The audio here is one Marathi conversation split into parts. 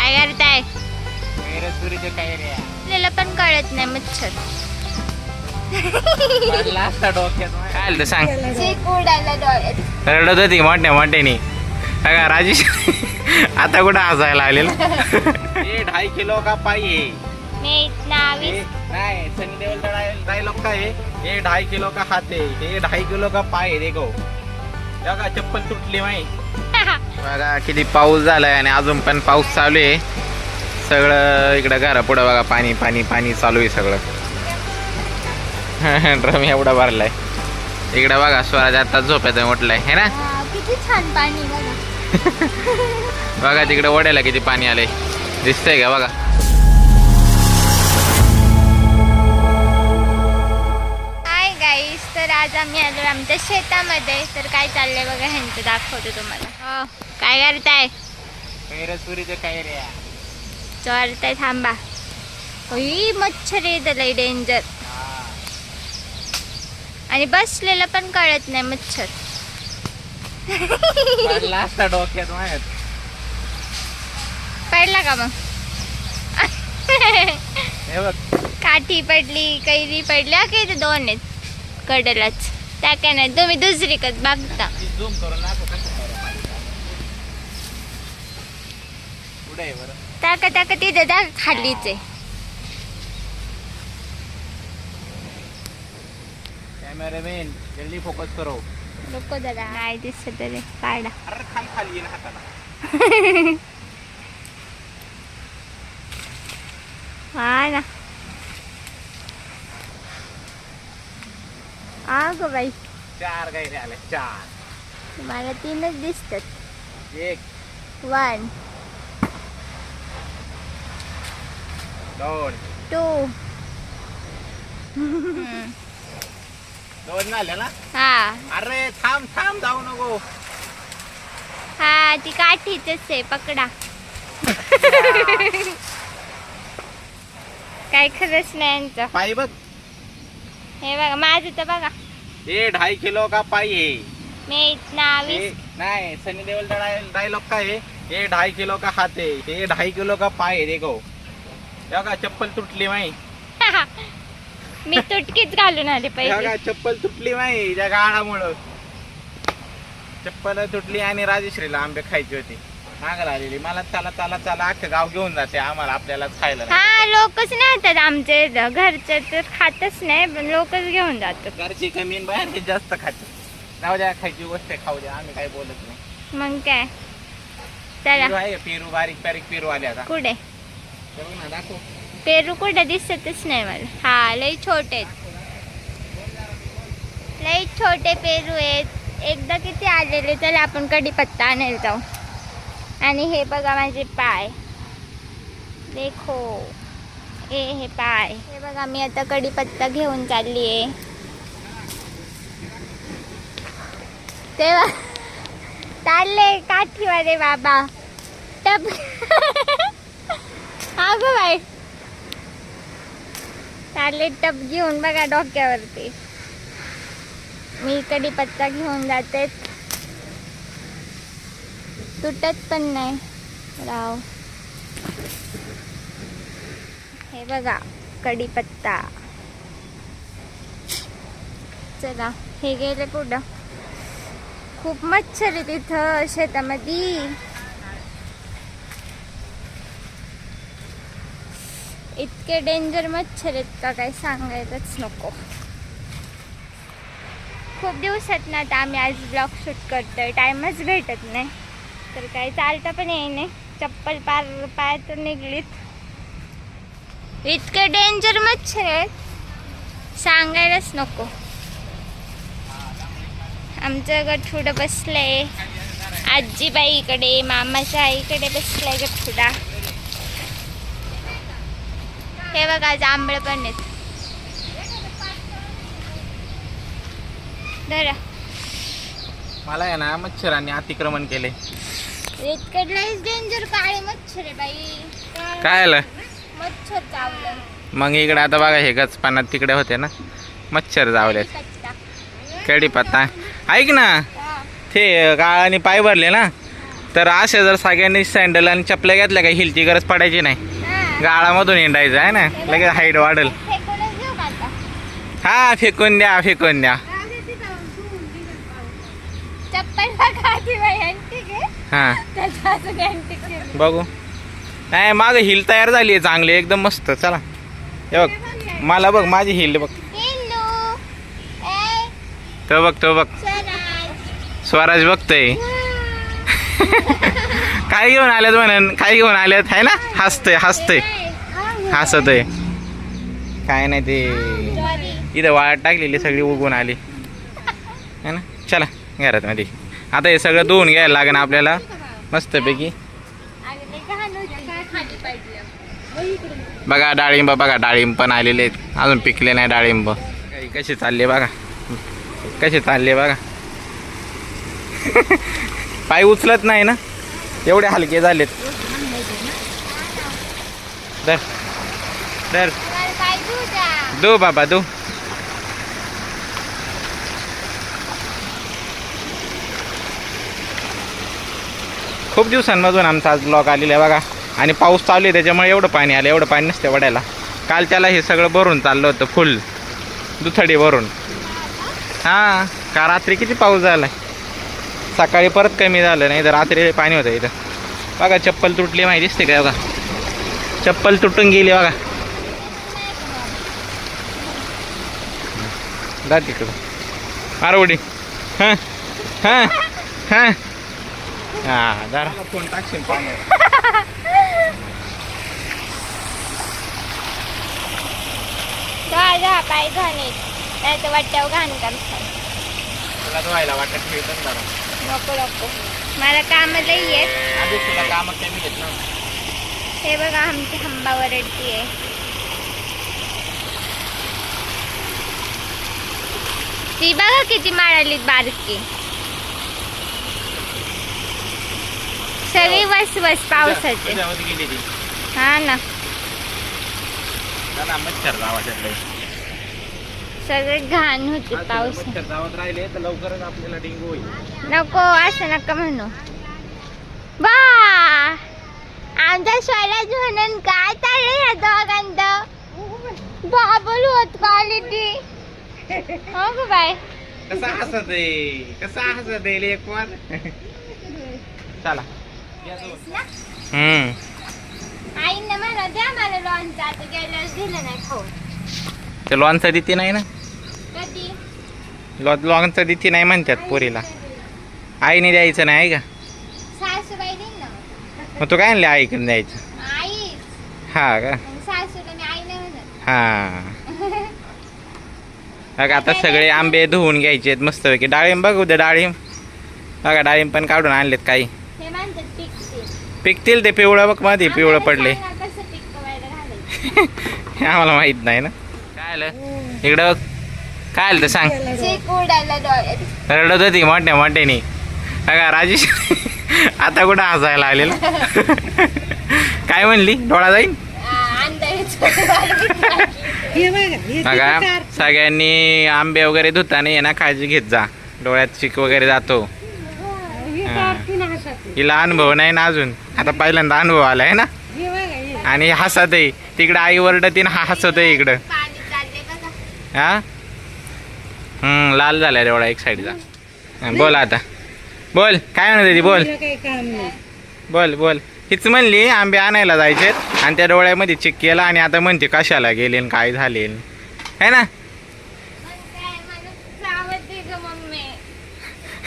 काय करताय काय रे आपल्याला पण कळत नाही मच्छर. असता डोक्यात काय आलं सांग. चीक उडायला डोळ्यात. रडत होती मोठ्या मोठ्यानी. का राजेश आता कुठं हसायला आलेलं हे ढाई किलो का पाई है? मी इतना ये आवीस नहीं सनी देओल का डायलॉग का है? ये ढाई किलो का खाते ये ढाई किलो का पाय है? देखो. बघा चप्पल तुटली माही बघा किती पाऊस झालाय आणि अजून पण पाऊस चालू आहे. सगळं इकडं घरा पुढं बघा पाणी पाणी पाणी चालू आहे सगळं. ड्रम एवढा भरलाय. इकडं बघा स्वराज आता झोपेत म्हटलंय है ना? किती छान पाणी बघा. बघा तिकडे ओढ्याला किती पाणी आलंय. दिसतंय का? बघा. आज आम्ही आलो आमच्या शेतामध्ये. तर काय चाललंय बघा ह्यांचं दाखवतो तुम्हाला. हो. काय करताय? तुरीचे काय रे? चोरताय थांबा. होई मच्छर येत लय डेंजर आणि बसलेलं पण कळत नाही मच्छर. पडला डोक्यात का मग? काठी पडली कैरी पडल्या की ते दोन आहेत. कडलाच. त्या काय नाही तुम्ही दुसरीकच बघता. टाका टाका तिथे त्या खालीच आहे. कॅमेरामॅन जल्दी फोकस करो. नको जरा नाही दिसत तरी काढा. अरे खाली खाली ये ना हाताला. हा ना. अग बाई. चार गायरे आले चार. मला तीनच दिसतात. एक. वन दोन. टू दोन झाले ना? हा. अरे थांब थांब जाऊ नको. हा ती काठीच आहे पकडा. काय खरंच नाही यांचं. पायी बघ. हे बघा माझं तर बघा. ये ढाई किलो का पाई है? मी इतना नहीं सनी देओल का डायलॉग का है? ये ढाई किलो का खाते ये ढाई किलो का पाय है? देखो. बघा चप्पल तुटली माही मी तुटकीच घालून आले बघा पहिले चप्पल तुटली माही त्या गाडामुळं. चप्पल तुटली आणि राजेश्रीला आंबे खायची होती. मागायला आलेली मला चला चला चला अख्खं गाव घेऊन जाते आम्हाला आपल्याला खायला नाही. हा लोकच नाही येतात आमचे इथं. घरचे तर खातच नाही पण लोकच घेऊन जातात. घरची कमी आणि बाहेरची जास्त खाते. जाऊ द्या खायची गोष्ट आहे, खाऊ द्या आम्ही काही बोलत नाही. मग काय? पेरू चला आहे पेरू बारीक बारीक पेरू आले आता. कुठे? ते बघ ना दाखव. पेरू कुठे दिसतच नाही मला. हा लई छोटे आहेत. लई छोटे पेरू आहेत. एकदा किती आलेले चला आपण कढीपत्ता आणायला जाऊ. आणि हे बघा माझे पाय. देखो. ए हे पाय. हे बघा मी आता कढीपत्ता घेऊन चालली आहे तेव्हा चालले काठीवाले बाबा. टप. अगं बाय चालले टप घेऊन बघा डोक्यावरती. मी कढीपत्ता घेऊन जाते. तुटत पण नाही. राव. हे बघा कढीपत्ता. चला हे गेले पुढं. खूप मच्छर आहे तिथं शेतामध्ये. इतके डेंजर मच्छर आहेत का काही सांगायचंच नको. खूप दिवसात ना आता आम्ही आज ब्लॉग शूट करतोय. टाइमच भेटत नाही. तर काय चालता पण येई नाही चप्पल पार पाय तर निघलीत. इतके डेंजर मच्छर आहेत सांगायलाच नको. आमचं गठुडं बसलंय. आजीबाईकडे मामाच्या आईकडे बसलाय गठुडा हे बघा आज आंबळ पण आहेत. धरा. मला आहे ना मच्छरांनी अतिक्रमण केले. इतकडलं डेंजर काळे मच्छर आहे बाई. काय आलं? मच्छर चावलं. मग इकडे आता बघा हे गचपानात तिकडे होते ना. मच्छर जावले कच्चा. कढीपत्ता. ऐक ना. ते गाळाने पाय भरले ना. तर अशा जर सगळ्यांनी सँडल आणि चपल्या घेतल्या काही हिलची गरज पडायची नाही. गाळामधून हिंडायचं आहे ना. लगेच हाईट वाढेल? हा फेकून द्या फेकून द्या. हा. आहे. बघू. नाही माझं हिल तयार झाली आहे चांगली एकदम मस्त. चला. हे बघ मला बघ माझी हिल बघ. तो बघ तो बघ. स्वराज. बघतोय. काय घेऊन आल्यात म्हणून? काय घेऊन आल्यात? आहे ना? हसतोय हसतोय. हसतोय. काय नाही ते. इथं वाळत टाकलेली सगळी उगून आली. है ना? चला घरात मध्ये. आता हे सगळं धुवून घ्यायला लागेल आपल्याला. मस्तपैकी. बघा डाळिंब बघा डाळिंब पण आलेले आहेत. अजून पिकले नाही डाळिंब. कसे चालले बघा. कसे चालले बघा. पाय उचलत नाही ना? एवढे हलके झालेत. दर दर दो बाबा दो खूप दिवसांमधून आमचा आज ब्लॉग आलेला आहे बघा. आणि पाऊस चालू आहे त्याच्यामुळे एवढं पाणी आलं एवढं पाणी नसते वड्याला. काल त्याला हे सगळं भरून चाललं होतं फुल दुथडी भरून. हां का रात्री किती पाऊस झाला सकाळी परत कमी झालं नाही तर रात्री पाणी होतं इथं. बघा चप्पल तुटली माहिती दिसते का बघा? चप्पल तुटून गेली बघा. जा तिकडं आरवडी हां हां हां. हां जरा. फोन टाकशील जा जा पाय घाण येत नाही तर वाट्यावर घाण करतात तुला धुवायला वाटत ठेवतं जरा. नको नको. मला काम लई येत आधी तुला कामं कमी घेत ना. हे बघा आमची हंबा वरडती आहे. ती बघा किती माळाली बारकी. सगळी वस वस पावसाची. हा ना. सगळे घाण होते पाऊस मच्छर जावत राहिले तर लवकरच आपल्याला डेंगू होईल. नको असं नका म्हणू. बा! आमच्या स्वराज म्हणून काय चाललंय या दोघांत बाबल होत क्वालिटी हो ग बाय कसा हसत आहे? कसा हसत आहे चला. ते लॉनचा दिती नाही ना? लॉनचा दिती नाही म्हणतात पोरीला. आईने द्यायचं नाही का? मग. तू काय आणले आईकडे द्यायचं? हा का? हा. बघा आता सगळे आंबे धुवून घ्यायचे आहेत मस्तपैकी. डाळिंब बघ उद्या डाळिंब. बघा डाळिंब पण काढून आणलेत काही. पिकतील ते पिवळं बघमध्ये पिवळं पडले. आम्हाला हे माहीत नाही ना. काय आलं? इकडं बघ. काय आलं ते सांग रडत होती मोठ्या मोठ्याने. बघा राजेश आता कुठं हसायला आलेलं काय म्हणली? डोळा जाईल बघा सगळ्यांनी आंबे वगैरे धुताना ये ना काळजी घेत जा. डोळ्यात चिक वगैरे जातो. हा. हिला अनुभव नाही ना अजून. आता पहिल्यांदा अनुभव आलाय ना? आणि हसत आहे. तिकडं आई वरडतीन हा हसत आहे इकडं. हा? हम्म लाल झालाय डोळा एक साईडचा बोल आता. बोल काय म्हणत होती बोल. बोल बोल. हीच म्हणली आंबे आणायला जायचे आणि त्या डोळ्यामध्ये चिक केला आणि आता म्हणते कशाला गेले काय झाले है ना?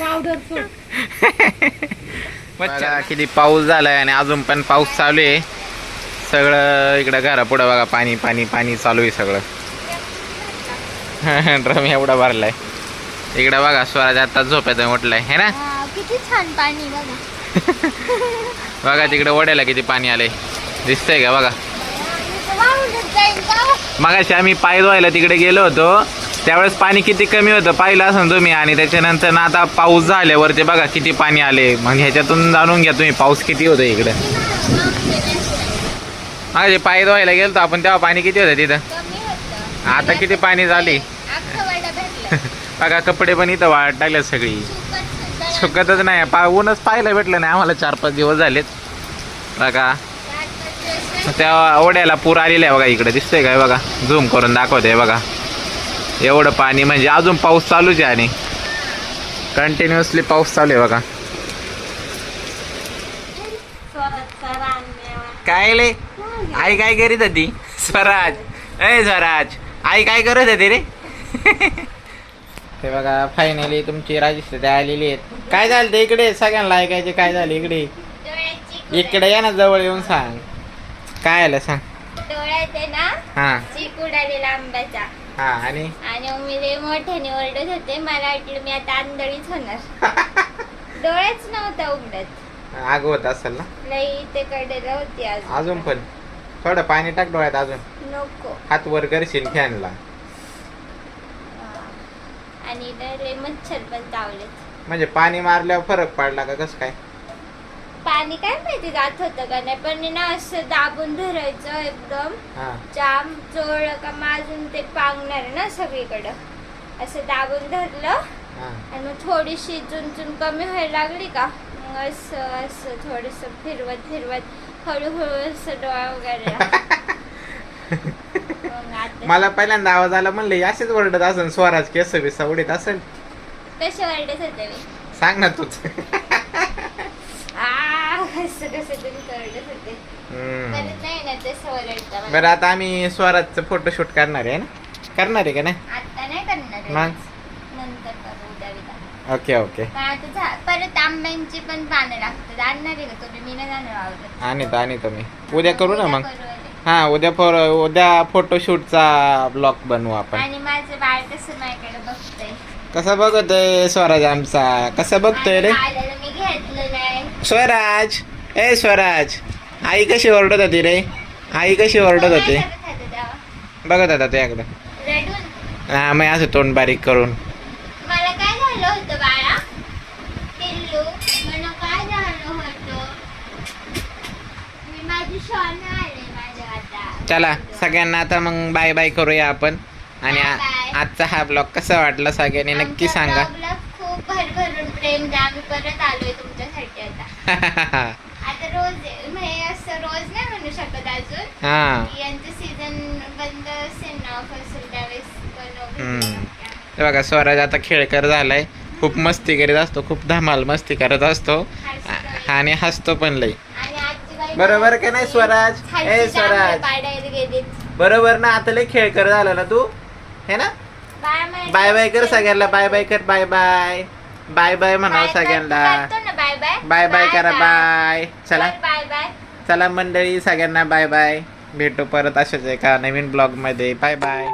मग बघा किती पाऊस झालाय आणि अजून पण पाऊस चालू आहे. सगळं इकडं घरा पुढं बघा पाणी पाणी पाणी चालू आहे सगळं. ड्रम एवढा भरलाय. इकडं बघा स्वराज आता झोप्यात म्हटलंय है ना? किती छान पाणी बघा. बघा तिकडे ओढ्याला किती पाणी आलंय. दिसतंय का बघा? मगाशी आम्ही पाय धुवायला तिकडे गेलो होतो. त्यावेळेस पाणी किती कमी होतं पाहिलं असं तुम्ही. आणि त्याच्यानंतर ना आता पाऊस झाल्यावरती बघा किती पाणी आले. मग ह्याच्यातून जाणून घ्या तुम्ही पाऊस किती होतं इकडे. मगाशी पाय धुवायला गेलो आपण तेव्हा पाणी किती होतं तिथं? आता किती पाणी झाली? बघा कपडे पण इथं वाळत टाकल्यात सगळी. सुकतच नाही. पा ऊनच पाहायला भेटलं नाही. आम्हाला चार पाच दिवस झालेत. बघा. त्या ओढ्याला पूर आलेला आहे बघा इकडे. दिसतंय काय? बघा. झूम करून दाखवते बघा. एवढं पाणी म्हणजे अजून पाऊस चालूच आहे आणि. कंटिन्युअसली पाऊस चालू आहे बघा. काय ले आई काय करीत होती? स्वराज. ए स्वराज. आई काय करत होती रे? ते बघा फायनली तुमची राजस्थान आलेली आहेत. काय झालं ते इकडे? सगळ्यांना ऐकायचे काय झालं इकडे? इकडे या ना जवळ येऊन सांग. काय आलं सांग? डोळ्यात ना? हा. आंब्याचा हा आणि? आणि मग मी लय मोठ्याने ओरडत होते मला वाटलं मी आता आंधळीच होणार. डोळ्याच नव्हता उघडत. आग होत असेल ना? लई ते कडेला होती अजून अजून पण? थोडं पाणी टाक डोळ्यात अजून. नको. हात वर करशील फॅनला. आणि इथं मच्छर पण चावलेत. म्हणजे पाणी मारल्यावर फरक पडला का? कसं काय? पाणी काय माहिती जात होतं का नाही पण ना असं दाबून धरायचं एकदम. हा. जाम चोळ का माझून ते पांगणार ना सगळीकडं. असं दाबून धरलं. हा. आणि मग थोडीशी चुनचुन कमी व्हायला लागली का मग असं असं थोडस फिरवत फिरवत हळूहळू असं डोळा वगैरे. मग आता मला पहिल्यांदा आवाज आला म्हणले असेच ओरडत असेल स्वराज केस बिस उडीत असेल कसे वाढत होते मी? सांग ना तूच आ असं कसं तरी करत होते हम्म. बरं आता आम्ही स्वराजचं फोटोशूट करणार आहे ना? करणार आहे का नाही? आता नाही करणार आहे. मग? नंतर करू उद्या बिद्या. Okay okay. पण आता झा- परत आंब्यांची पण पानं लागतात. आणणार आहे का तुम्ही? मी नाही जाणार आवडत मी उद्या करू ना मग. हा उद्या फोर उद्या फोटोशूटचा ब्लॉग बनवू आपण. आणि माझं बाळ कसं माझ्याकडे बघतंय? कसं बघतोय स्वराज आमचा? कसं बघतोय रे? आणि बाळाला मी घेतलं नाही स्वराज ए स्वराज आई कशी ओरडत होती रे? आई कशी ओरडत तो होती? बघत होता तुझ्याकडं रडून हा मग असं तोंड बारीक करून. मला काय झालं होतं बाळा? पिल्लू मला काय झालं होतं? मी माझी शॉन आले माझ्या आता चला सगळ्यांना आता मग बाय बाय करूया आपण. आणि आ- Bye. bye. आजचा हा ब्लॉग कसा वाटला सगळ्यांनी नक्की आमच्या सांगा. vlogला खूप भरभरून प्रेम द्या आम्ही परत आलोय तुमच्यासाठी आता रोज म्हणजे असं रोज नाही म्हणू शकत अजून. हा. यांचं सीझन बंद असेल ना ऑफ असेल त्यावेळेस बनवू हम्म. हे बघा स्वराज आता खेळकर झालाय. खूप मस्ती करीत असतो खूप धमाल मस्ती करत असतो. आ- आणि हसतो पण लई आणि आजीबाई बरोबर का नाही स्वराज? खालची जांभळं स्वराज. पाडायला गेलीत. बरोबर ना आता लई खेळकर झाला ना तू? हे ना? Bye bye. बाय कर. सगळ्यांना. बाय बाय कर. Bye bye. बाय बाय म्हणावं बाय. सगळ्यांना. बाय बाय बाय बाय करा बाय चला बाय बाय चला मंडळी सगळ्यांना बाय बाय भेटू परत अशाच एका नवीन ब्लॉगमध्ये. Bye bye